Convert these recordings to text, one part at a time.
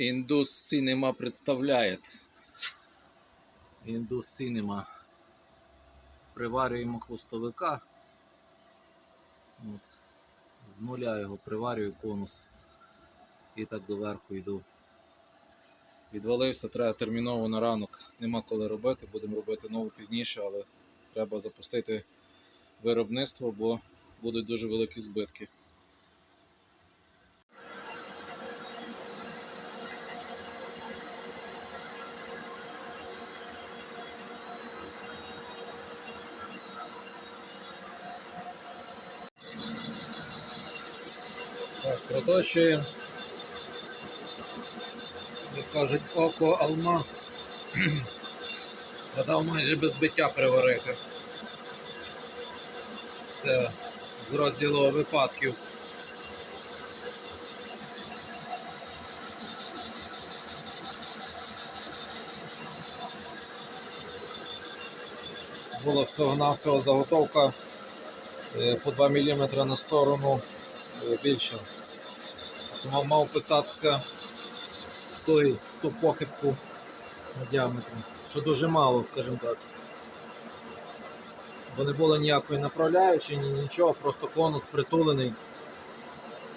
Indus Cinema представляет. Indus Cinema. Приварюємо хвостовика. От. З нуля його приварюю конус. І так доверху йду. Відвалився, треба терміново на ранок. Нема коли робити, будемо робити нову пізніше, але треба запустити виробництво, бо будуть дуже великі збитки. Так, проточуємо. Як кажуть, око алмаз. Гадав майже без биття приварити. Це з розділу випадків. Була всього-навсього заготовка е, по 2 мм на сторону більше. Тому мав писатися в той, в ту похибку на діаметрі, що дуже мало, скажімо так. Бо не було ніякої направляючої, ні нічого, просто конус притулений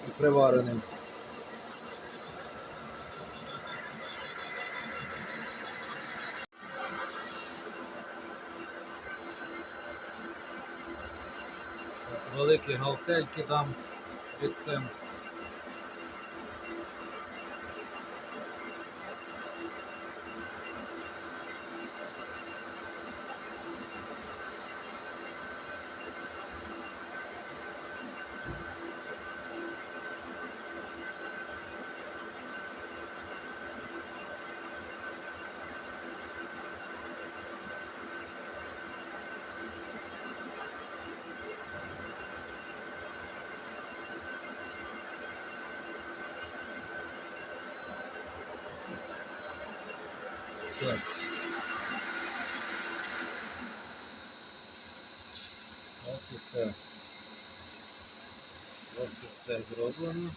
і приварений. Великі галтельки дам без цим. Так. Ось і все. Ось і все зроблено.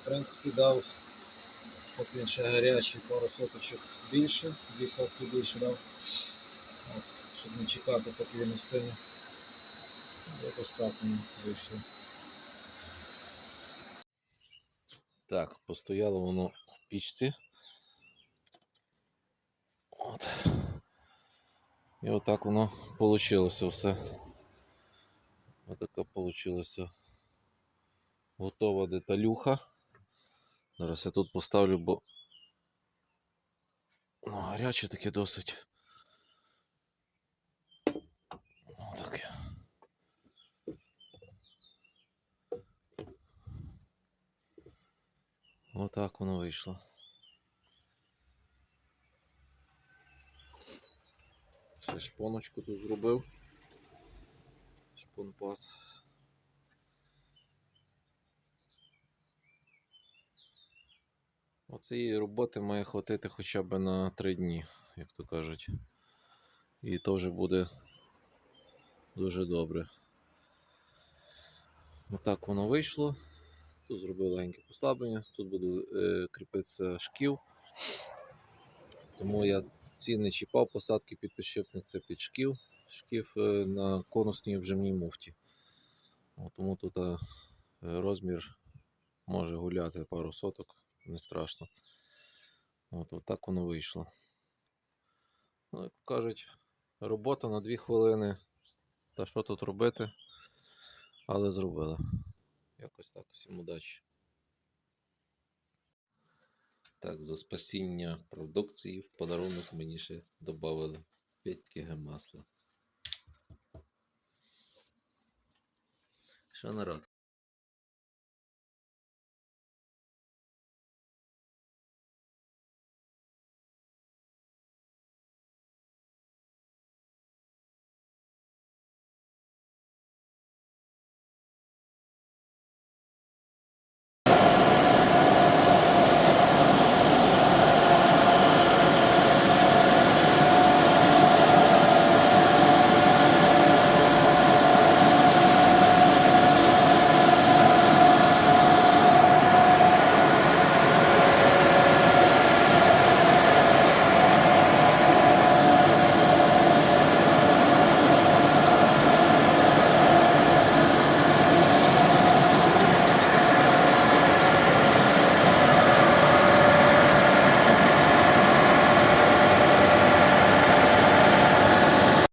В принципі, дав, поки він ще гарячий, пару соточок більше, дві сотки більше дав. От, щоб не чекати, поки він остине. Якось так мені вийшло. Так, постояло воно в пічці. От. І отак воно вийшло все. Отака вийшла готова деталюха. Зараз я тут поставлю, бо ну, гаряче таке досить. Отаке. Отак воно вийшло. Ще шпоночку тут зробив. Шпонпас. Оцієї роботи має хватити хоча б на 3 дні, як то кажуть. І то вже буде дуже добре. Отак воно вийшло. Тут зробив легеньке послаблення, тут буде е, кріпитися шків. Тому я ці не чіпав посадки під підшипник, це під шків, шків е, на конусній обжимній муфті. Тому тут е, розмір може гуляти пару соток, не страшно. От, от так воно вийшло. Ну, як кажуть, робота на 2 хвилини. Та що тут робити? Але зробили. Якось так, всім удачі. Так, за спасіння продукції в подарунок мені ще додали 5 кг масла. Що народ?